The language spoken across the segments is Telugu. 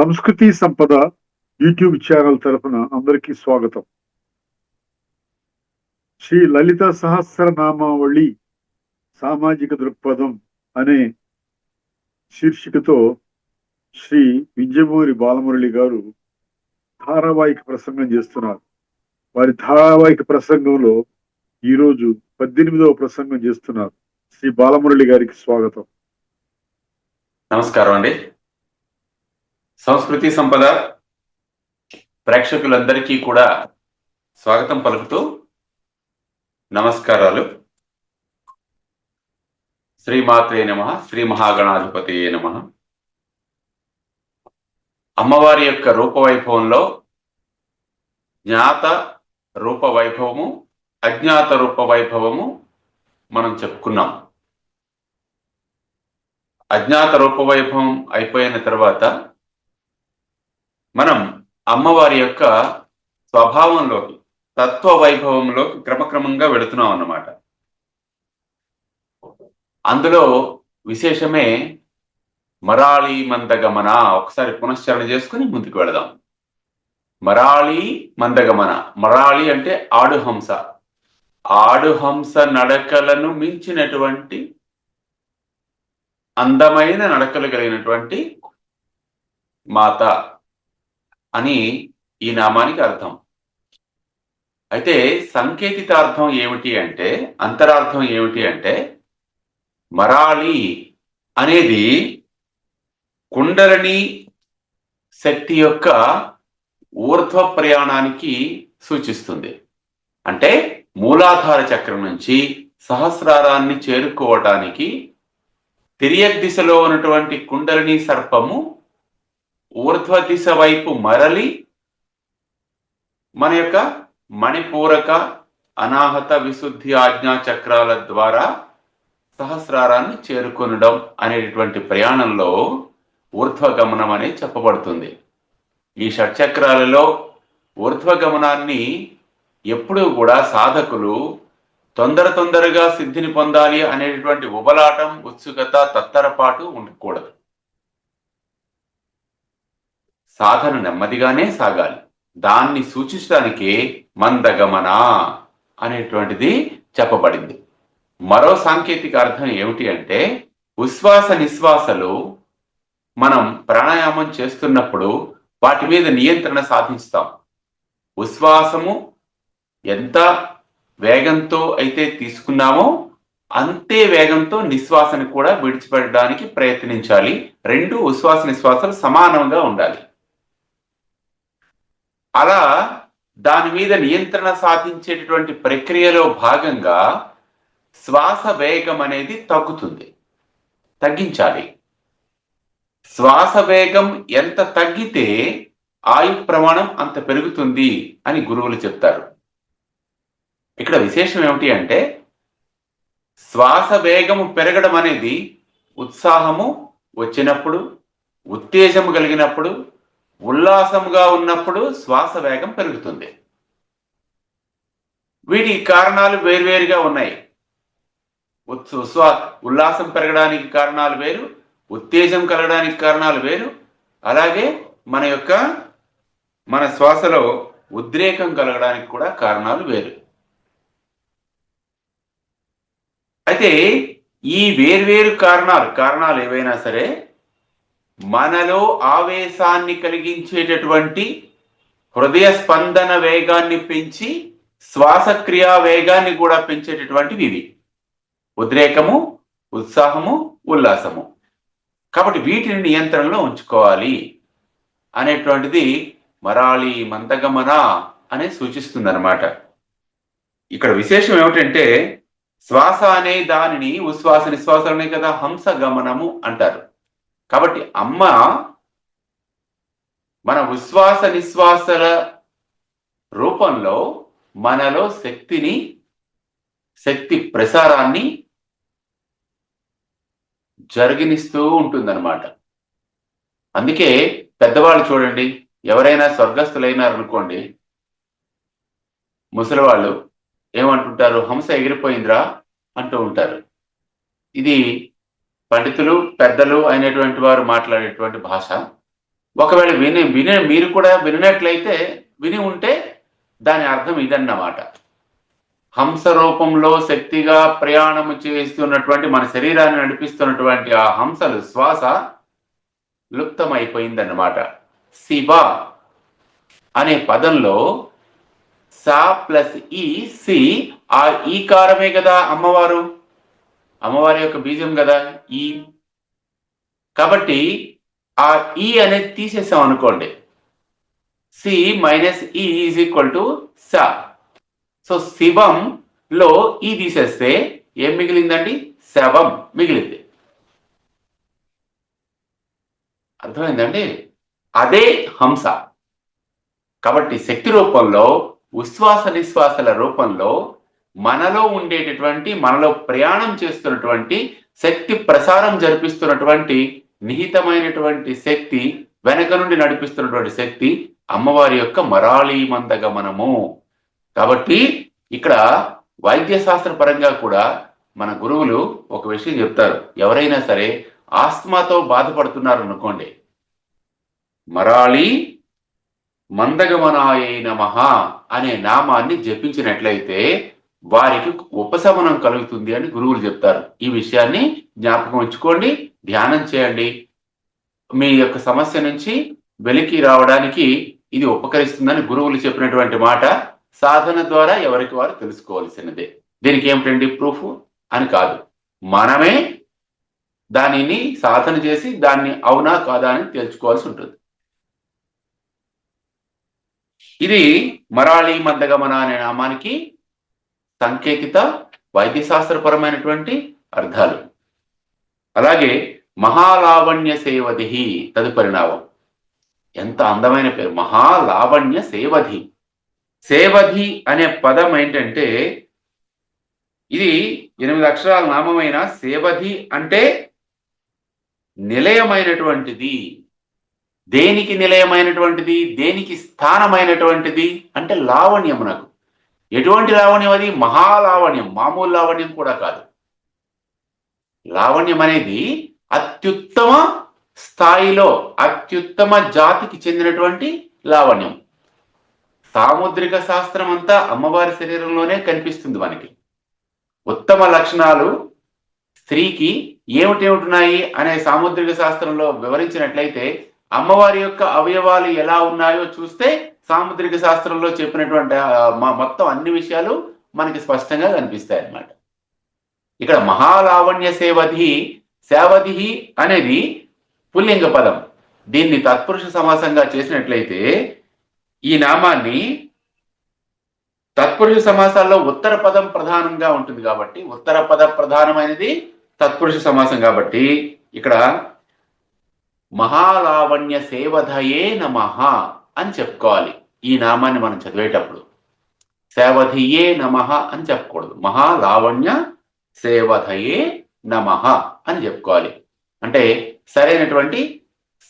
సంస్కృతి సంపద యూట్యూబ్ ఛానల్ తరఫున అందరికీ స్వాగతం. శ్రీ లలిత సహస్రనామావళి సామాజిక దృక్పథం అనే శీర్షికతో శ్రీ విజయమూరి బాలమురళి గారు ధారావాహిక ప్రసంగం చేస్తున్నారు. వారి ధారావాహిక ప్రసంగంలో ఈరోజు పద్దెనిమిదవ ప్రసంగం చేస్తున్నారు. శ్రీ బాలమురళి గారికి స్వాగతం. నమస్కారం అండి. సంస్కృతి సంపద ప్రేక్షకులందరికీ కూడా స్వాగతం పలుకుతూ నమస్కారాలు. శ్రీమాత్రే నమ శ్రీ మహాగణాధిపతి నమ. అమ్మవారి యొక్క రూపవైభవంలో జ్ఞాత రూప వైభవము అజ్ఞాత రూప వైభవము మనం చెప్పుకున్నాం. అజ్ఞాత రూప వైభవం అయిపోయిన తర్వాత మనం అమ్మవారి యొక్క స్వభావంలోకి తత్వ వైభవంలోకి క్రమక్రమంగా వెళుతున్నాం అన్నమాట. అందులో విశేషమే మరాళి మందగమన. ఒకసారి పునశ్చరణ చేసుకుని ముందుకు వెళదాం. మరాళి మందగమన. మరాళి అంటే ఆడుహంస. ఆడుహంస నడకలను మించినటువంటి అందమైన నడకలు కలిగినటువంటి మాత. అని ఈ నామానికి అర్థం. అయితే సంకేతితార్థం ఏమిటి అంటే అంతరార్థం ఏమిటి అంటే మరాళి అనేది కుండలని శక్తి యొక్క ఊర్ధ్వ ప్రయాణానికి సూచిస్తుంది. అంటే మూలాధార చక్రం నుంచి సహస్రారాన్ని చేరుకోవటానికి తిరియక్ దిశలో ఉన్నటువంటి కుండలిని సర్పము ఊర్ధ్వ దిశ వైపు మరలి మన యొక్క మణిపూరక అనాహత విశుద్ధి ఆజ్ఞా చక్రాల ద్వారా సహస్రారాన్ని చేరుకొనడం అనేటటువంటి ప్రయాణంలో ఊర్ధ్వగమనం అనేది చెప్పబడుతుంది. ఈ షట్చక్రాలలో ఊర్ధ్వగమనాన్ని ఎప్పుడూ కూడా సాధకులు తొందర తొందరగా సిద్ధిని పొందాలి అనేటటువంటి ఉబలాటం ఉత్సుకత తత్తరపాటు ఉండకూడదు. సాధన నెమ్మదిగానే సాగాలి. దాన్ని సూచించడానికే మందగమన అనేటువంటిది చెప్పబడింది. మరో సాంకేతిక అర్థం ఏమిటి అంటే ఉశ్వాస నిశ్వాసలు మనం ప్రాణాయామం చేస్తున్నప్పుడు వాటి మీద నియంత్రణ సాధిస్తాం. ఉశ్వాసము ఎంత వేగంతో అయితే తీసుకున్నామో అంతే వేగంతో నిశ్వాసను కూడా విడిచిపెట్టడానికి ప్రయత్నించాలి. రెండు ఉశ్వాస నిశ్వాసాలు సమానంగా ఉండాలి. అలా దాని మీద నియంత్రణ సాధించేటటువంటి ప్రక్రియలో భాగంగా శ్వాస వేగం అనేది తగ్గుతుంది. తగ్గించాలి. శ్వాస వేగం ఎంత తగ్గితే ఆయు ప్రమాణం అంత పెరుగుతుంది అని గురువులు చెప్తారు. ఇక్కడ విశేషం ఏమిటి అంటే శ్వాస వేగము పెరగడం అనేది ఉత్సాహము వచ్చినప్పుడు ఉత్తేజము కలిగినప్పుడు ఉల్లాసంగా ఉన్నప్పుడు శ్వాస వేగం పెరుగుతుంది. వీటి కారణాలు వేరువేరుగా ఉన్నాయి. ఉల్లాసం పెరగడానికి కారణాలు వేరు ఉత్తేజం కలగడానికి కారణాలు వేరు. అలాగే మన యొక్క మన శ్వాసలో ఉద్రేకం కలగడానికి కూడా కారణాలు వేరు. అయితే ఈ వేర్వేరు కారణాలు కారణాలు ఏవైనా సరే మనలో ఆవేశాన్ని కలిగించేటటువంటి హృదయ స్పందన వేగాన్ని పెంచి శ్వాసక్రియా వేగాన్ని కూడా పెంచేటటువంటివి ఇవి. ఉద్రేకము ఉత్సాహము ఉల్లాసము. కాబట్టి వీటిని నియంత్రణలో ఉంచుకోవాలి అనేటువంటిది మరాళి మందగమన అనే సూచిస్తుంది అనమాట ఇక్కడ విశేషం ఏమిటంటే శ్వాస అనే దానిని ఉశ్వాస నిశ్వాసలనే కదా హంస గమనము అంటారు. కాబట్టి అమ్మ మన విశ్వాస నిశ్వాసల రూపంలో మనలో శక్తిని శక్తి ప్రసారాన్ని జరిగినిస్తూ ఉంటుందన్నమాట. అందుకే పెద్దవాళ్ళు చూడండి ఎవరైనా స్వర్గస్థులైనారనుకోండి ముసలివాళ్ళు ఏమంటుంటారు హంస ఎగిరిపోయిందిరా అంటూ ఉంటారు. ఇది పండితులు పెద్దలు అయినటువంటి వారు మాట్లాడేటువంటి భాష. ఒకవేళ విని విని మీరు కూడా విననట్లయితే విని ఉంటే దాని అర్థం ఇదన్నమాట. హంస రూపంలో శక్తిగా ప్రయాణము చేస్తున్నటువంటి మన శరీరాన్ని నడిపిస్తున్నటువంటి ఆ హంసలు శ్వాస లుప్తమైపోయిందన్నమాట. శివ అనే పదంలో సా ప్లస్ ఈ సి ఆ ఈ కారమే కదా అమ్మవారు. అమ్మవారి యొక్క బీజం కదా? ఈ. కాబట్టి ఆ ఈ అనేది తీసేసాం అనుకోండి. C minus E is equal to saw. So శివం లో ఈ తీసేస్తే ఏం మిగిలిందండి? శవం మిగిలింది. అర్థమైందండి? అదే హంస. కాబట్టి శక్తి రూపంలో ఉశ్వాస నిశ్వాసల రూపంలో మనలో ఉండేటటువంటి మనలో ప్రయాణం చేస్తున్నటువంటి శక్తి ప్రసారం జరిపిస్తున్నటువంటి నిహితమైనటువంటి శక్తి వెనక నుండి నడిపిస్తున్నటువంటి శక్తి అమ్మవారి యొక్క మరాళీ మందగమనము. కాబట్టి ఇక్కడ వైద్య శాస్త్ర పరంగా కూడా మన గురువులు ఒక విషయం చెప్తారు. ఎవరైనా సరే ఆస్మాతో బాధపడుతున్నారు అనుకోండి. మరాళి మందగమనాయ నమ అనే నామాన్ని జపించినట్లయితే వారికి ఉపశమనం కలుగుతుంది అని గురువులు చెప్తారు. ఈ విషయాన్ని జ్ఞాపకం ఉంచుకోండి ధ్యానం చేయండి. మీ యొక్క సమస్య నుంచి వెలికి రావడానికి ఇది ఉపకరిస్తుందని గురువులు చెప్పినటువంటి మాట సాధన ద్వారా ఎవరికి వారు తెలుసుకోవాల్సినదే. దీనికి ఏమిటండి ప్రూఫ్ అని కాదు. మనమే దానిని సాధన చేసి దాన్ని అవునా కాదా అని తెలుసుకోవాల్సి ఉంటుంది. ఇది మరాళీ మందగమన అనే నామానికి సంకేతిత వైద్యశాస్త్రపరమైనటువంటి అర్థాలు. అలాగే మహాలావణ్య సేవధి తదుపరి నామం ఎంత అందమైన పేరు. మహాలావణ్య సేవధి. సేవధి అనే పదం ఏంటంటే ఇది ఎనిమిది అక్షరాల నామమైన సేవధి అంటే నిలయమైనటువంటిది. దేనికి నిలయమైనటువంటిది? దేనికి స్థానమైనటువంటిది? అంటే లావణ్యమునకు. ఎటువంటి లావణ్యం అది? మహాలావణ్యం మామూలు లావణ్యం కూడా కాదు. లావణ్యం అనేది అత్యుత్తమ స్థాయిలో అత్యుత్తమ జాతికి చెందినటువంటి లావణ్యం. సాముద్రిక శాస్త్రం అంతా అమ్మవారి శరీరంలోనే కనిపిస్తుంది మనకి. ఉత్తమ లక్షణాలు స్త్రీకి ఏమిటేమిటున్నాయి అనే సాముద్రిక శాస్త్రంలో వివరించినట్లయితే అమ్మవారి యొక్క అవయవాలు ఎలా ఉన్నాయో చూస్తే సాముద్రిక శాస్త్రంలో చెప్పినటువంటి మా మొత్తం అన్ని విషయాలు మనకి స్పష్టంగా కనిపిస్తాయి అన్నమాట ఇక్కడ మహాలావణ్య సేవధి సేవధి అనేది పుల్లింగ పదం. దీన్ని తత్పురుష సమాసంగా చేసినట్లయితే ఈ నామాన్ని తత్పురుష సమాసాల్లో ఉత్తర పదం ప్రధానంగా ఉంటుంది కాబట్టి ఉత్తర పద ప్రధానమైనది తత్పురుష సమాసం కాబట్టి ఇక్కడ మహాలావణ్య సేవధయే నమ అని చెప్పుకోవాలి. ఈ నామాన్ని మనం చదివేటప్పుడు సేవధియే నమః అని చెప్పకూడదు. మహాలావణ్య సేవధయే నమః అని చెప్పుకోవాలి. అంటే సరైనటువంటి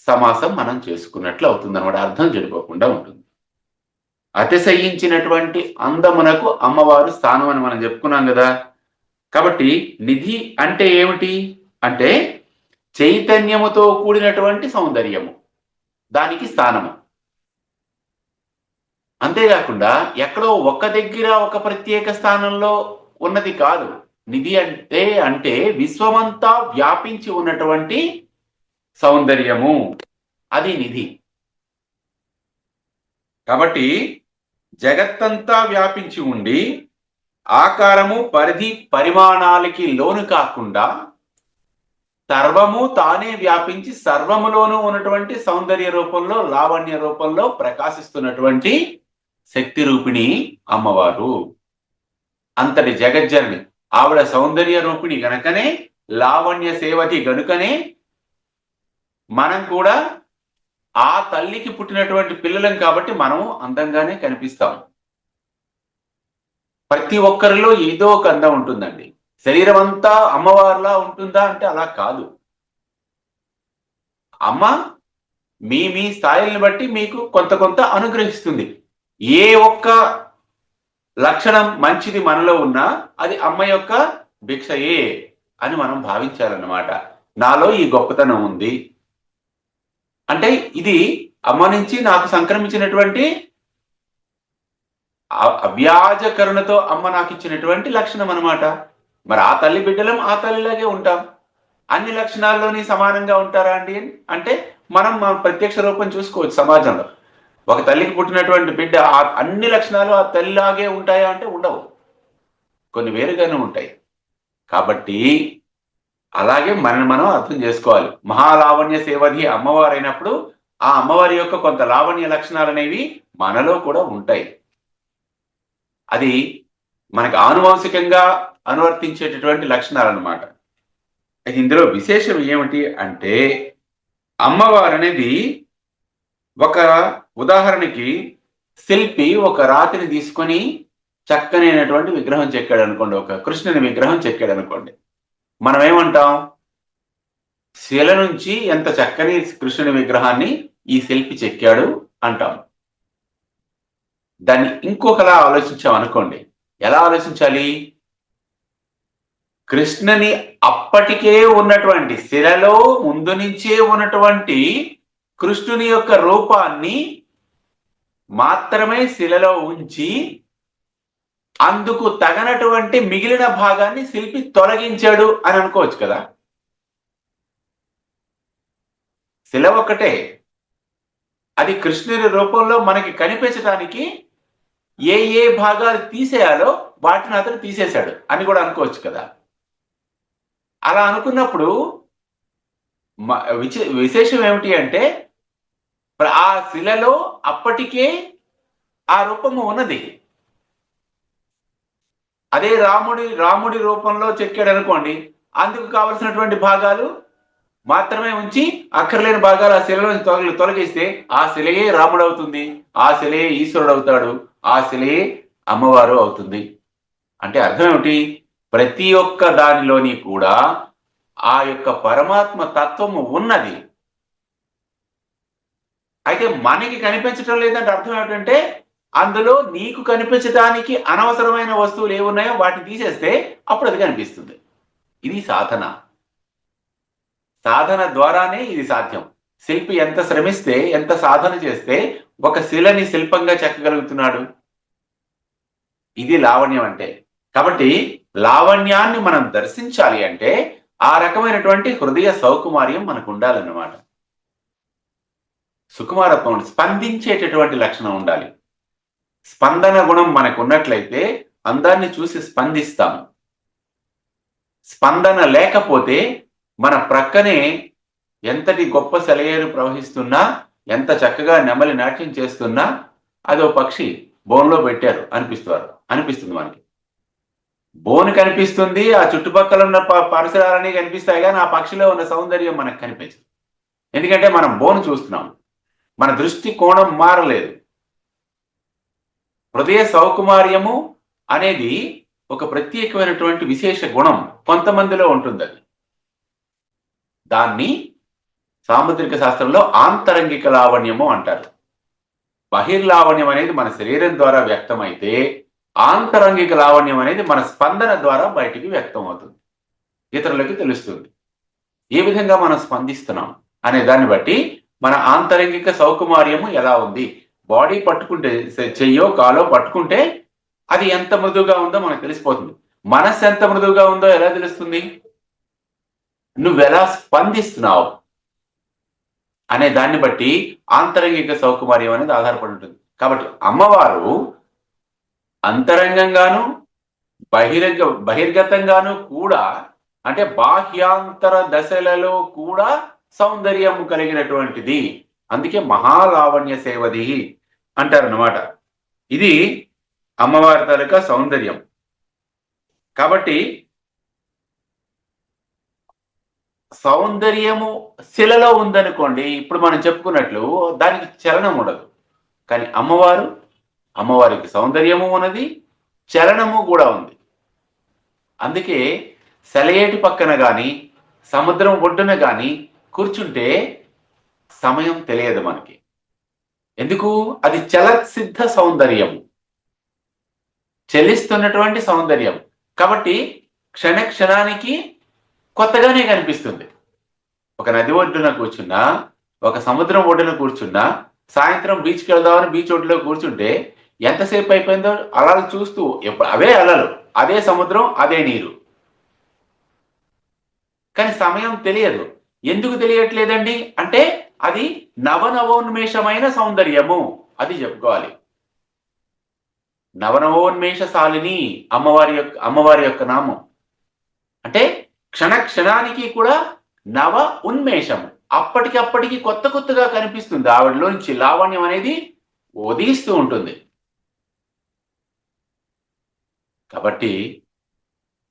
సమాసం మనం చేసుకున్నట్లు అవుతుంది అనమాట అర్థం చెడిపోకుండా ఉంటుంది. అతిశయించినటువంటి అందమునకు అమ్మవారు స్థానం అని మనం చెప్పుకున్నాం కదా. కాబట్టి నిధి అంటే ఏమిటి? అంటే చైతన్యముతో కూడినటువంటి సౌందర్యము. దానికి స్థానము. అంతేకాకుండా ఎక్కడో ఒక దగ్గర ఒక ప్రత్యేక స్థానంలో ఉన్నది కాదు. నిధి అంటే అంటే విశ్వమంతా వ్యాపించి ఉన్నటువంటి సౌందర్యము. అది నిధి. కాబట్టి జగత్తంతా వ్యాపించి ఉండి ఆకారము పరిధి పరిమాణాలకి లోను కాకుండా సర్వము తానే వ్యాపించి సర్వములోనూ ఉన్నటువంటి సౌందర్య రూపంలో లావణ్య రూపంలో ప్రకాశిస్తున్నటువంటి శక్తి రూపిణి అమ్మవారు. అంతటి జగజ్జనని ఆవిడ సౌందర్య రూపిణి గనకనే లావణ్య సేవతి గనుకనే మనం కూడా ఆ తల్లికి పుట్టినటువంటి పిల్లలం కాబట్టి మనము అందంగానే కనిపిస్తాం. ప్రతి ఒక్కరిలో ఏదో ఒక అందం ఉంటుందండి. శరీరం అంతా అమ్మవారిలా ఉంటుందా అంటే అలా కాదు. అమ్మ మీ మీ స్థాయిల్ని బట్టి మీకు కొంత కొంత అనుగ్రహిస్తుంది. ఏ ఒక్క లక్షణం మంచిది మనలో ఉన్నా అది అమ్మ యొక్క భిక్షయే అని మనం భావించాలన్నమాట. నాలో ఈ గొప్పతనం ఉంది. అంటే ఇది అమ్మ నుంచి నాకు సంక్రమించినటువంటి అవ్యాజ కరుణతో అమ్మ నాకు ఇచ్చినటువంటి లక్షణం అన్నమాట. మరి ఆ తల్లి బిడ్డలం ఆ తల్లిలాగే ఉంటాం. అన్ని లక్షణాల్లోని సమానంగా ఉంటారా అండి? అంటే మనం మన ప్రత్యక్ష రూపం చూసుకోవచ్చు సమాజంలో. ఒక తల్లికి పుట్టినటువంటి బిడ్డ ఆ అన్ని లక్షణాలు ఆ తల్లిలాగే ఉంటాయా అంటే ఉండవు. కొన్ని వేరుగానే ఉంటాయి. కాబట్టి అలాగే మనని మనం అర్థం చేసుకోవాలి. మహాలావణ్య సేవధి అయినప్పుడు ఆ అమ్మవారి యొక్క కొంత లావణ్య లక్షణాలు అనేవి మనలో కూడా ఉంటాయి. అది మనకు ఆనువంశికంగా అనువర్తించేటటువంటి లక్షణాలు అన్నమాట ఇందులో విశేషం ఏమిటి అంటే అమ్మవారు అనేది ఒక ఉదాహరణకి శిల్పి ఒక రాతిని తీసుకొని చక్కనైనటువంటి విగ్రహం చెక్కాడు అనుకోండి ఒక కృష్ణుని విగ్రహం చెక్కాడు అనుకోండి. మనం ఏమంటాం? శిల నుంచి ఎంత చక్కని కృష్ణుని విగ్రహాన్ని ఈ శిల్పి చెక్కాడు అంటాం. దాన్ని ఇంకొకలా ఆలోచించాం అనుకోండి. ఎలా ఆలోచించాలి? కృష్ణని అప్పటికే ఉన్నటువంటి శిలలో ముందు నుంచే ఉన్నటువంటి కృష్ణుని యొక్క రూపాన్ని మాత్రమే శిలలో ఉంచి అందుకు తగనటువంటి మిగిలిన భాగాన్ని శిల్పి తొలగించాడు అని అనుకోవచ్చు కదా. శిల ఒక్కటే. అది కృష్ణుని రూపంలో మనకి కనిపించడానికి ఏ ఏ భాగాలు తీసేయాలో వాటిని అతను తీసేశాడు అని కూడా అనుకోవచ్చు కదా. అలా అనుకున్నప్పుడు విశేషం ఏమిటి అంటే ఆ శిలలో అప్పటికే ఆ రూపము ఉన్నది. అదే రాముడి రాముడి రూపంలో చెక్కాడు అనుకోండి అందుకు కావలసినటువంటి భాగాలు మాత్రమే ఉంచి అక్కర్లేని భాగాలు ఆ శిలలో తొలగి తొలగిస్తే ఆ శిలయే రాముడు అవుతుంది ఆ శిలయే ఈశ్వరుడు అవుతాడు ఆ శిలయే అమ్మవారు అవుతుంది. అంటే అర్థం ఏమిటి? ప్రతి ఒక్క దానిలోని కూడా ఆ యొక్క పరమాత్మ తత్వము ఉన్నది. అయితే మనకి కనిపించటం లేదంటే అర్థం ఏంటంటే అందులో నీకు కనిపించడానికి అనవసరమైన వస్తువులు ఏమున్నాయో వాటిని తీసేస్తే అప్పుడు అది కనిపిస్తుంది. ఇది సాధన. సాధన ద్వారానే ఇది సాధ్యం. శిల్పి ఎంత శ్రమిస్తే ఎంత సాధన చేస్తే ఒక శిలని శిల్పంగా చెక్కగలుగుతున్నాడు. ఇది లావణ్యం అంటే. కాబట్టి లావణ్యాన్ని మనం దర్శించాలి అంటే ఆ రకమైనటువంటి హృదయ సౌకుమార్యం మనకు ఉండాలన్నమాట. సుకుమారత్వం స్పందించేటటువంటి లక్షణం ఉండాలి. స్పందన గుణం మనకు ఉన్నట్లయితే అందాన్ని చూసి స్పందిస్తాం. స్పందన లేకపోతే మన ప్రక్కనే ఎంతటి గొప్ప సెలయేరు ప్రవహిస్తున్నా ఎంత చక్కగా నెమలి నాట్యం చేస్తున్నా అదో పక్షి బోన్లో పెట్టారు అనిపిస్తారు. అనిపిస్తుంది మనకి. బోన్ కనిపిస్తుంది ఆ చుట్టుపక్కల ఉన్న ప- పరిసరాలన్నీ కనిపిస్తాయి కానీ ఆ పక్షిలో ఉన్న సౌందర్యం మనకు కనిపించదు. ఎందుకంటే మనం బోన్ చూస్తున్నాం. మన దృష్టి కోణం మారలేదు. హృదయ సౌకుమార్యము అనేది ఒక ప్రత్యేకమైనటువంటి విశేష గుణం కొంతమందిలో ఉంటుంది అది దాన్ని సాముద్రిక శాస్త్రంలో ఆంతరంగిక లావణ్యము అంటారు. బహిర్లావణ్యం అనేది మన శరీరం ద్వారా వ్యక్తమైతే ఆంతరంగిక లావణ్యం అనేది మన స్పందన ద్వారా బయటికి వ్యక్తం అవుతుంది ఇతరులకి తెలుస్తుంది. ఏ విధంగా మనం స్పందిస్తున్నాం అనే దాన్ని బట్టి మన ఆంతరంగిక సౌకుమార్యము ఎలా ఉంది? బాడీ పట్టుకుంటే చెయ్యో కాలో పట్టుకుంటే అది ఎంత మృదువుగా ఉందో మనకు తెలిసిపోతుంది. మనస్సు ఎంత మృదువుగా ఉందో ఎలా తెలుస్తుంది? నువ్వెలా స్పందిస్తున్నావు అనే దాన్ని బట్టి ఆంతరంగిక సౌకుమార్యం అనేది ఆధారపడి ఉంటుంది. కాబట్టి అమ్మవారు అంతరంగంగాను బహిరంగ బహిర్గతంగాను కూడా అంటే బాహ్యాంతర దశలలో కూడా సౌందర్యము కలిగినటువంటిది. అందుకే మహాలావణ్య సేవది అంటారన్నమాట. ఇది అమ్మవారి తాలూకా సౌందర్యం. కాబట్టి సౌందర్యము శిలలో ఉందనుకోండి ఇప్పుడు మనం చెప్పుకున్నట్లు దానికి చలనం ఉండదు. కానీ అమ్మవారు అమ్మవారికి సౌందర్యము ఉన్నది చలనము కూడా ఉంది. అందుకే సెలయేటి పక్కన కానీ సముద్రం ఒడ్డున కానీ కూర్చుంటే సమయం తెలియదు మనకి. ఎందుకు? అది చలసిద్ధ సౌందర్యం చెలిస్తున్నటువంటి సౌందర్యం కాబట్టి క్షణ క్షణానికి కొత్తగానే కనిపిస్తుంది. ఒక నది ఒడ్డున కూర్చున్నా ఒక సముద్రం ఒడ్డున కూర్చున్నా సాయంత్రం బీచ్కి వెళ్దామని బీచ్ ఒడ్డులో కూర్చుంటే ఎంతసేపు అయిపోయిందో అలలు చూస్తూ ఎప్పుడు అవే అలలు. అదే సముద్రం అదే నీరు. కానీ సమయం తెలియదు. ఎందుకు తెలియట్లేదండి? అంటే అది నవనవోన్మేషమైన సౌందర్యము. అది చెప్పుకోవాలి. నవనవోన్మేషశాలిని అమ్మవారి యొక్క అమ్మవారి యొక్క నామం. అంటే క్షణ క్షణానికి కూడా నవ ఉన్మేషం అప్పటికప్పటికి కొత్త కొత్తగా కనిపిస్తుంది. ఆవిడలోంచి లావణ్యం అనేది ఉదయిస్తూ ఉంటుంది. కాబట్టి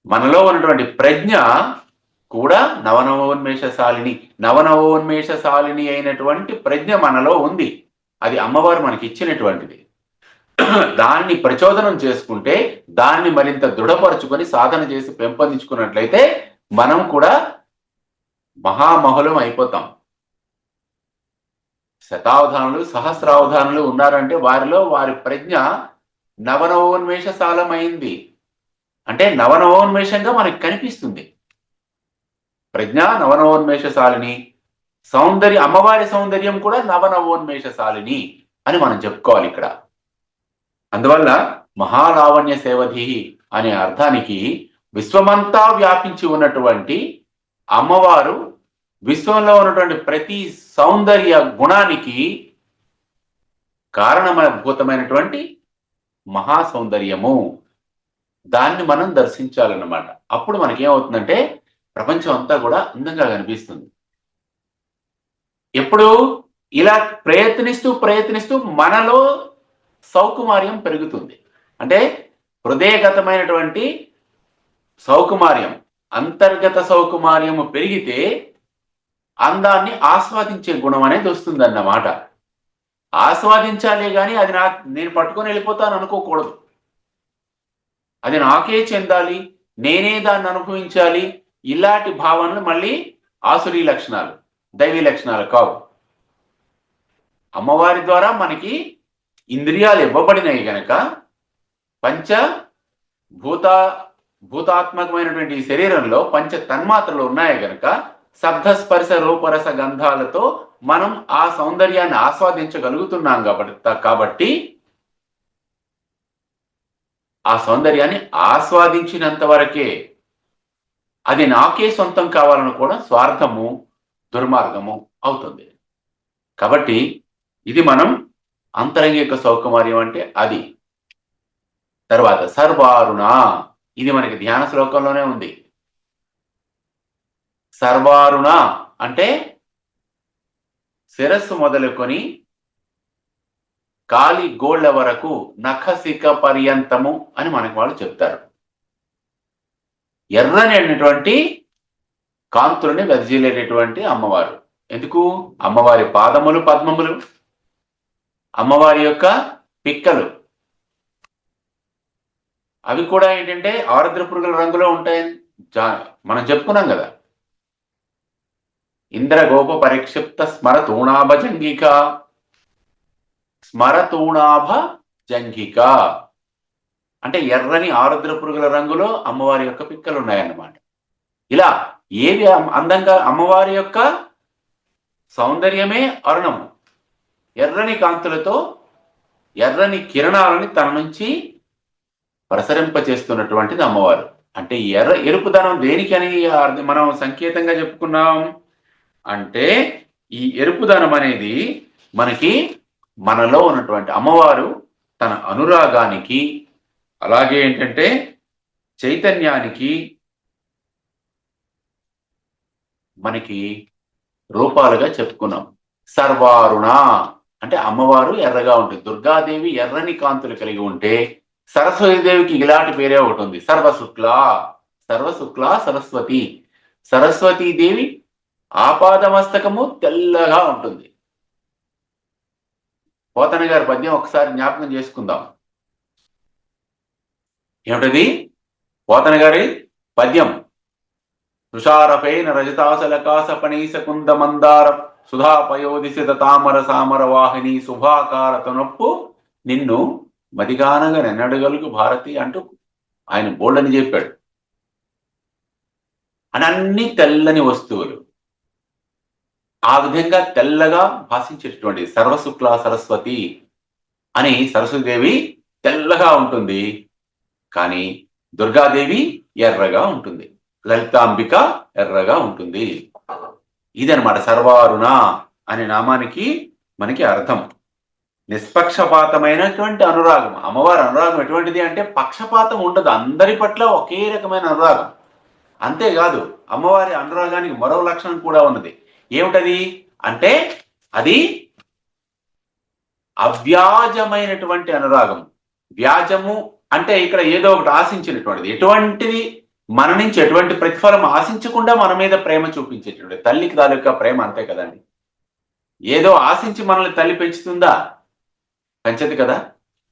మనలో ఉన్నటువంటి ప్రజ్ఞ కూడా నవనవోన్మేషశాలిని నవనవోన్మేషశాలిని అయినటువంటి ప్రజ్ఞ మనలో ఉంది. అది అమ్మవారు మనకి ఇచ్చినటువంటిది. దాన్ని ప్రచోదనం చేసుకుంటే దాన్ని మరింత దృఢపరుచుకొని సాధన చేసి పెంపొందించుకున్నట్లయితే మనం కూడా మహామహులం అయిపోతాం. శతావధానులు సహస్రావధానులు ఉన్నారంటే వారిలో వారి ప్రజ్ఞ నవనవోన్మేషశాలమైంది. అంటే నవనవోన్మేషంగా మనకి కనిపిస్తుంది. ప్రజ్ఞ నవనవోన్మేషశాలిని. సౌందర్య అమ్మవారి సౌందర్యం కూడా నవనవోన్మేషశాలిని అని మనం చెప్పుకోవాలి ఇక్కడ. అందువల్ల మహాలావణ్య సేవధి అనే అర్థానికి విశ్వమంతా వ్యాపించి ఉన్నటువంటి అమ్మవారు విశ్వంలో ఉన్నటువంటి ప్రతి సౌందర్య గుణానికి కారణభూతమైనటువంటి మహా సౌందర్యము దాన్ని మనం దర్శించాలన్నమాట. అప్పుడు మనకేమవుతుందంటే ప్రపంచం అంతా కూడా అందంగా కనిపిస్తుంది. ఎప్పుడు ఇలా ప్రయత్నిస్తూ ప్రయత్నిస్తూ మనలో సౌకుమార్యం పెరుగుతుంది. అంటే హృదయగతమైనటువంటి సౌకుమార్యం అంతర్గత సౌకుమార్యము పెరిగితే అందాన్ని ఆస్వాదించే గుణం అనేది వస్తుంది అన్నమాట కానీ అది నా నేను పట్టుకొని వెళ్ళిపోతాను అనుకోకూడదు. అది నాకే చెందాలి నేనే దాన్ని అనుభవించాలి ఇలాంటి భావనలు మళ్ళీ ఆసురీ లక్షణాలు దైవీ లక్షణాలు కావు. అమ్మవారి ద్వారా మనకి ఇంద్రియాలు ఇవ్వబడినాయి గనక పంచ భూత భూతాత్మకమైనటువంటి శరీరంలో పంచ తన్మాత్రలు ఉన్నాయి గనక శబ్ద స్పర్శ రూపరస గంధాలతో మనం ఆ సౌందర్యాన్ని ఆస్వాదించగలుగుతున్నాం కాబట్టి కాబట్టి ఆ సౌందర్యాన్ని ఆస్వాదించినంత వరకే అది నాకే సొంతం కావాలనుకోవడం స్వార్థము దుర్మార్గము అవుతుంది. కాబట్టి ఇది మనం అంతరంగిక సౌకుమార్యం అంటే అది. తర్వాత సర్వారుణ ఇది మనకి ధ్యాన శ్లోకంలోనే ఉంది. సర్వారుణ అంటే శిరస్సు మొదలుకొని కాలి గోళ్ళ వరకు నఖసిక పర్యంతము అని మనకు వాళ్ళు చెప్తారు. ఎర్రని అనేటువంటి కాంతులని వెదజల్లేటటువంటి అమ్మవారు. ఎందుకు? అమ్మవారి పాదములు పద్మములు. అమ్మవారి యొక్క పిక్కలు. అవి కూడా ఏంటంటే ఆరుద్ర పురుగుల రంగులో ఉంటాయని జా- మనం చెప్పుకున్నాం కదా. ఇంద్రగోప పరిక్షిప్త స్మరతూణాభ జంగిక స్మరతూణాభ జంగిక అంటే ఎర్రని ఆరుద్ర పురుగుల రంగులో అమ్మవారి యొక్క పిక్కలు ఉన్నాయన్నమాట ఇలా ఏది అం- అందంగా అమ్మవారి యొక్క సౌందర్యమే అరుణము. ఎర్రని కాంతులతో ఎర్రని కిరణాలని తన నుంచి ప్రసరింపచేస్తున్నటువంటిది అమ్మవారు. అంటే ఎర్ర ఎరుపుదనం దేనికి అర్థం- మనం సంకేతంగా చెప్పుకున్నాం? అంటే ఈ ఎరుపుదనం అనేది మనకి మనలో ఉన్నటువంటి అమ్మవారు తన అనురాగానికి అలాగే ఏంటంటే చైతన్యానికి మనకి రూపాలుగా చెప్పుకున్నాం. సర్వారుణ అంటే అమ్మవారు ఎర్రగా ఉంటుంది. దుర్గాదేవి ఎర్రని కాంతులు కలిగి ఉంటే సరస్వతీదేవికి ఇలాంటి పేరే ఒకటి ఉంది. సర్వశుక్ల సర్వశుక్ల సరస్వతి. సరస్వతీదేవి ఆపాదమస్తకము తెల్లగా ఉంటుంది. పోతన గారి పద్యం ఒకసారి జ్ఞాపకం చేసుకుందాం. ఏమిటది? పోతన గారి పద్యం. తుషారపైన రజతాసలకాస పణీస కుంద మందార సుధా పయోదిసిత తామర సామర వాహిని శుభాకార తనొప్పు నిన్ను మదిగానగా నెన్నడగలుగు భారతి అంటూ ఆయన బోల్డని చెప్పాడు. అని అన్ని తెల్లని వస్తువులు. ఆ విధంగా తెల్లగా భాషించేటటువంటి సర్వశుక్ల సరస్వతి అని సరస్వతిదేవి తెల్లగా ఉంటుంది. కానీ దుర్గాదేవి ఎర్రగా ఉంటుంది. లలితాంబిక ఎర్రగా ఉంటుంది. ఇదనమాట సర్వారుణ అనే నామానికి మనకి అర్థం. నిష్పక్షపాతమైనటువంటి అనురాగం. అమ్మవారి అనురాగం ఎటువంటిది అంటే పక్షపాతం ఉండదు. అందరి పట్ల ఒకే రకమైన అనురాగం. అంతేకాదు అమ్మవారి అనురాగానికి మరో లక్షణం కూడా ఉన్నది. ఏమిటది? అంటే అది అవ్యాజమైనటువంటి అనురాగం. వ్యాజము అంటే ఇక్కడ ఏదో ఒకటి ఆశించినటువంటిది. ఎటువంటిది మన నుంచి ఎటువంటి ప్రతిఫలం ఆశించకుండా మన మీద ప్రేమ చూపించేటటువంటి తల్లికి తాలూకా ప్రేమ అంతే కదండి. ఏదో ఆశించి మనల్ని తల్లి పెంచుతుందా? పెంచదు కదా.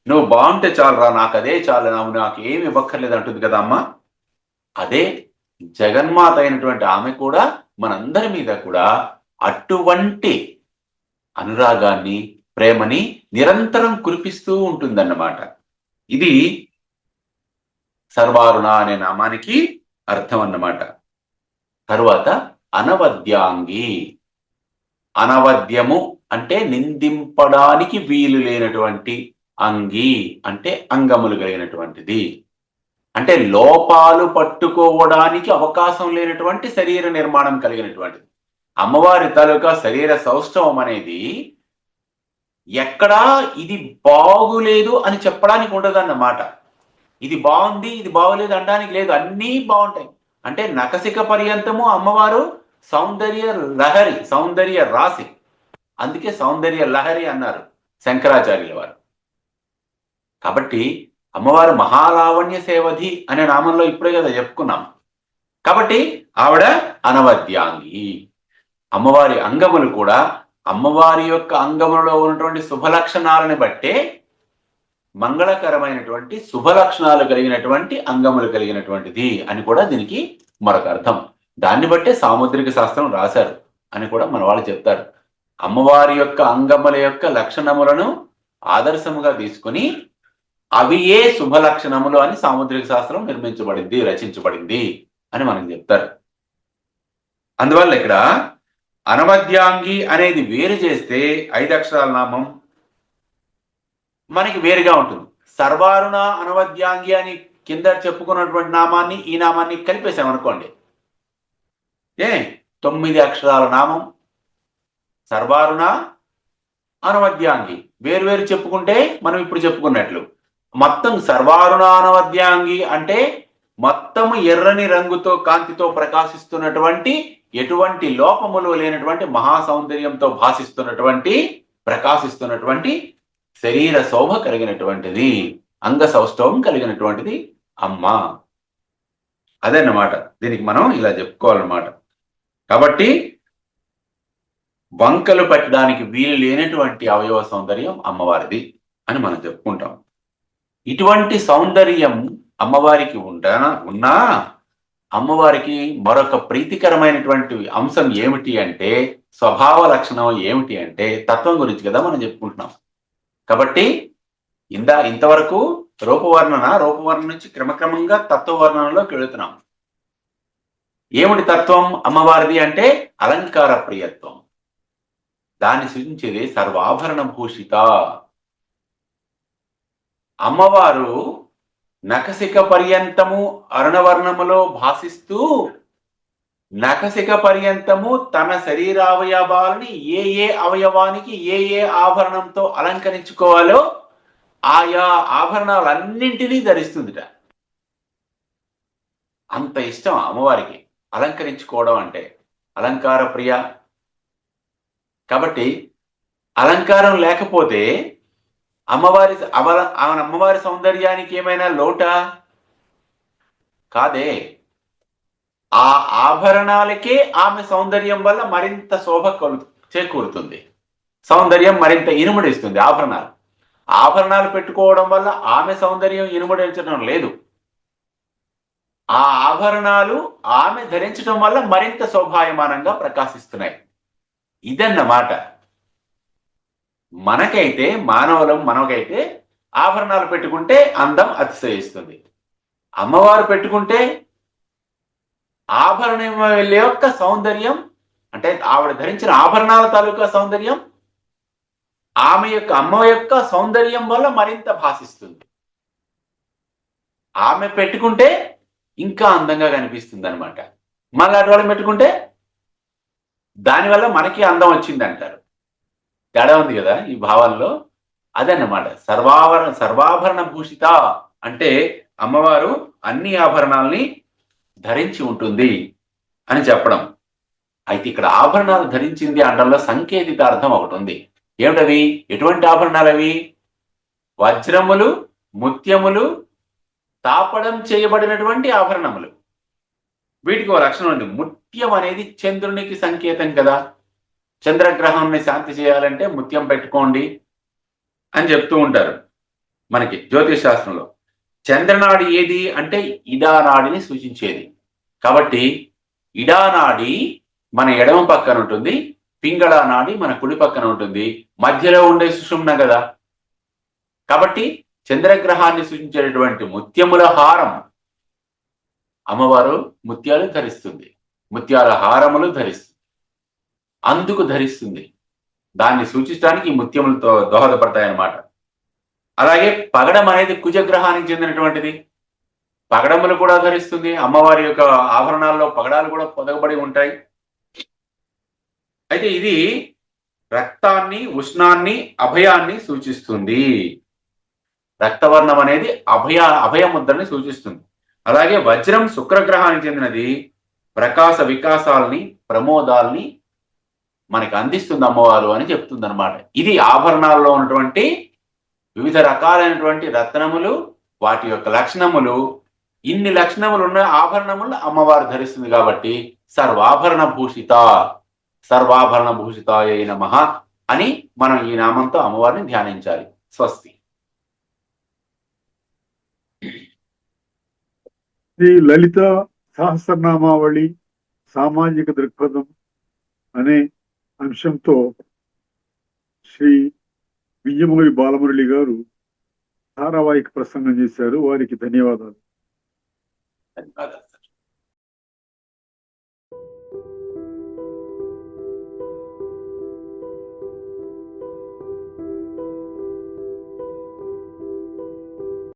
నువ్వు బాగుంటే చాలురా నాకు అదే చాలు నాకు నాకు ఏమి ఇవ్వక్కర్లేదు అంటుంది కదా అమ్మ. అదే జగన్మాత అయినటువంటి ఆమె కూడా మనందరి మీద కూడా అటువంటి అనురాగాన్ని ప్రేమని నిరంతరం కురిపిస్తూ ఉంటుందన్నమాట. ఇది సర్వారుణ అనే నామానికి అర్థం అన్నమాట. తరువాత అనవద్యాంగి. అనవద్యము అంటే నిందింపడానికి వీలు లేనటువంటి అంగి అంటే అంగములు కలిగినటువంటిది. అంటే లోపాలు పట్టుకోవడానికి అవకాశం లేనటువంటి శరీర నిర్మాణం కలిగినటువంటిది. అమ్మవారి తాలూకా శరీర సౌష్ఠవం అనేది ఎక్కడా ఇది బాగులేదు అని చెప్పడానికి ఉండదన్నమాట. ఇది బాగుంది ఇది బాగోలేదు అనడానికి లేదు. అన్నీ బాగుంటాయి. అంటే నకసిక పర్యంతము అమ్మవారు సౌందర్య లహరి సౌందర్య రాశి. అందుకే సౌందర్య లహరి అన్నారు శంకరాచార్యుల వారు. కాబట్టి అమ్మవారు మహాలావణ్య సేవధి అనే నామంలో ఇప్పుడే కదా చెప్పుకున్నాం. కాబట్టి ఆవిడ అనవద్యాంగి. అమ్మవారి అంగములు కూడా అమ్మవారి యొక్క అంగములలో ఉన్నటువంటి శుభ లక్షణాలను బట్టే మంగళకరమైనటువంటి శుభ లక్షణాలు కలిగినటువంటి అంగములు కలిగినటువంటిది అని కూడా దీనికి మరొక అర్థం. దాన్ని బట్టే సాముద్రిక శాస్త్రం రాశారు అని కూడా మన వాళ్ళు చెప్తారు. అమ్మవారి యొక్క అంగముల యొక్క లక్షణములను ఆదర్శముగా తీసుకుని అవి ఏ శుభ లక్షణములు అని సాముద్రిక శాస్త్రం నిర్మించబడింది రచించబడింది అని మనకు చెప్తారు. అందువల్ల ఇక్కడ అనవద్యాంగి అనేది వేరు చేస్తే ఐదు అక్షరాల నామం మనకి వేరుగా ఉంటుంది. సర్వారుణ అనవద్యాంగి అని కింద చెప్పుకున్నటువంటి నామాన్ని ఈ నామాన్ని కలిపేసామనుకోండి ఏ? తొమ్మిది అక్షరాల నామం. సర్వారుణ అనవద్యాంగి. వేరు వేరు చెప్పుకుంటే మనం ఇప్పుడు చెప్పుకున్నట్లు. మొత్తం సర్వారుణ అనవద్యాంగి అంటే మొత్తం ఎర్రని రంగుతో కాంతితో ప్రకాశిస్తున్నటువంటి ఎటువంటి లోపములు లేనటువంటి మహా సౌందర్యంతో భాషిస్తున్నటువంటి ప్రకాశిస్తున్నటువంటి శరీర శోభ కలిగినటువంటిది అంగ సౌష్ఠవం కలిగినటువంటిది అమ్మ. అదన్నమాట. దీనికి మనం ఇలా చెప్పుకోవాలన్నమాట. కాబట్టి వంకలు పెట్టడానికి వీలు లేనటువంటి అవయవ సౌందర్యం అమ్మవారిది అని మనం చెప్పుకుంటాం. ఇటువంటి సౌందర్యం అమ్మవారికి ఉంటా ఉన్నా అమ్మవారికి మరొక ప్రీతికరమైనటువంటి అంశం ఏమిటి అంటే స్వభావ లక్షణం ఏమిటి అంటే తత్వం గురించి కదా మనం చెప్పుకుంటున్నాం. కాబట్టి ఇందా ఇంతవరకు రూపవర్ణన రూపవర్ణన నుంచి క్రమక్రమంగా తత్వవర్ణనలోకి వెళుతున్నాం. ఏమిటి తత్వం అమ్మవారిది అంటే అలంకార ప్రియత్వం. దాన్ని సూచించేది సర్వాభరణ భూషిత. అమ్మవారు నకసిక పర్యంతము అరుణవర్ణములో భాసిస్తూ నకసిక పర్యంతము తన శరీరావయవాలని ఏ ఏ అవయవానికి ఏ ఏ ఆభరణంతో అలంకరించుకోవాలో ఆయా ఆభరణాలన్నింటినీ ధరిస్తుందిట. అంత ఇష్టం అమ్మవారికి. అలంకరించుకోవడం అంటే అలంకార ప్రియ కాబట్టి అలంకారం లేకపోతే అమ్మవారి అవల ఆమె అమ్మవారి సౌందర్యానికి ఏమైనా లోటా? కాదే. ఆ ఆభరణాలకే ఆమె సౌందర్యం వల్ల మరింత శోభ కొలు చేకూరుతుంది. సౌందర్యం మరింత ఇనుముడిస్తుంది ఆభరణాలు. ఆభరణాలు పెట్టుకోవడం వల్ల ఆమె సౌందర్యం ఇనుముడించడం లేదు. ఆ ఆభరణాలు ఆమె ధరించడం వల్ల మరింత శోభాయమానంగా ప్రకాశిస్తున్నాయి. ఇదన్నమాట. మనకైతే మానవులం మనకైతే ఆభరణాలు పెట్టుకుంటే అందం అతిశయిస్తుంది. అమ్మవారు పెట్టుకుంటే ఆభరణం యొక్క సౌందర్యం అంటే ఆవిడ ధరించిన ఆభరణాల తాలూకా సౌందర్యం ఆమె యొక్క అమ్మ యొక్క సౌందర్యం వల్ల మరింత భాసిస్తుంది ఆమె పెట్టుకుంటే ఇంకా అందంగా కనిపిస్తుంది అనమాట మళ్ళీ అటువంటి పెట్టుకుంటే దానివల్ల మనకి అందం వచ్చింది అంటారు తేడా ఉంది కదా ఈ భావంలో అదన్నమాట. సర్వాభరణ సర్వాభరణ భూషిత అంటే అమ్మవారు అన్ని ఆభరణాలని ధరించి ఉంటుంది అని చెప్పడం. అయితే ఇక్కడ ఆభరణాలు ధరించింది అండంలో సంకేతిత అర్థం ఒకటి ఉంది. ఏమిటవి? ఎటువంటి ఆభరణాలు అవి వజ్రములు ముత్యములు తాపడం చేయబడినటువంటి ఆభరణములు. వీటికి ఒక లక్షణం ఉంది. ముత్యం అనేది చంద్రునికి సంకేతం కదా. చంద్రగ్రహాన్ని శాంతి చేయాలంటే ముత్యం పెట్టుకోండి అని చెప్తూ ఉంటారు మనకి జ్యోతిష్ శాస్త్రంలో. చంద్రనాడి ఏది అంటే ఇడానాడిని సూచించేది. కాబట్టి ఇడానాడి మన ఎడమ పక్కన ఉంటుంది పింగళ నాడి మన కుడి పక్కన ఉంటుంది. మధ్యలో ఉండే సుషుమ్న కదా. కాబట్టి చంద్రగ్రహాన్ని సూచించేటటువంటి ముత్యముల హారం అమ్మవారు ముత్యాలు ధరిస్తుంది. ముత్యాల హారములు ధరిస్తుంది. అందుకు ధరిస్తుంది. దాన్ని సూచించడానికి ఈ ముత్యములతో దోహదపడతాయి అన్నమాట అలాగే పగడం అనేది కుజగ్రహానికి చెందినటువంటిది. పగడములు కూడా ధరిస్తుంది. అమ్మవారి యొక్క ఆభరణాల్లో పగడాలు కూడా పొదగబడి ఉంటాయి. అయితే ఇది రక్తాన్ని ఉష్ణాన్ని అభయాన్ని సూచిస్తుంది. రక్తవర్ణం అనేది అభయ అభయ ముద్రని సూచిస్తుంది. అలాగే వజ్రం శుక్రగ్రహానికి చెందినది. ప్రకాశ వికాసాలని ప్రమోదాల్ని మనకి అందిస్తుంది అమ్మవారు అని చెప్తుంది అనమాట ఇది ఆభరణాల్లో ఉన్నటువంటి వివిధ రకాలైనటువంటి రత్నములు వాటి యొక్క లక్షణములు ఇన్ని లక్షణములు ఉన్న ఆభరణములు అమ్మవారు ధరిస్తుంది కాబట్టి సర్వాభరణ భూషిత సర్వాభరణ భూషిత అయిన మహా అని మనం ఈ నామంతో అమ్మవారిని ధ్యానించాలి. స్వస్తి. శ్రీ లలిత సహస్రనామావళి సామాజిక దృక్పథం అనే అంశంతో శ్రీ వియ్యమూరి బాలమురళి గారు ధారావాహిక ప్రసంగం చేశారు. వారికి ధన్యవాదాలు. ధన్యవాదాలు.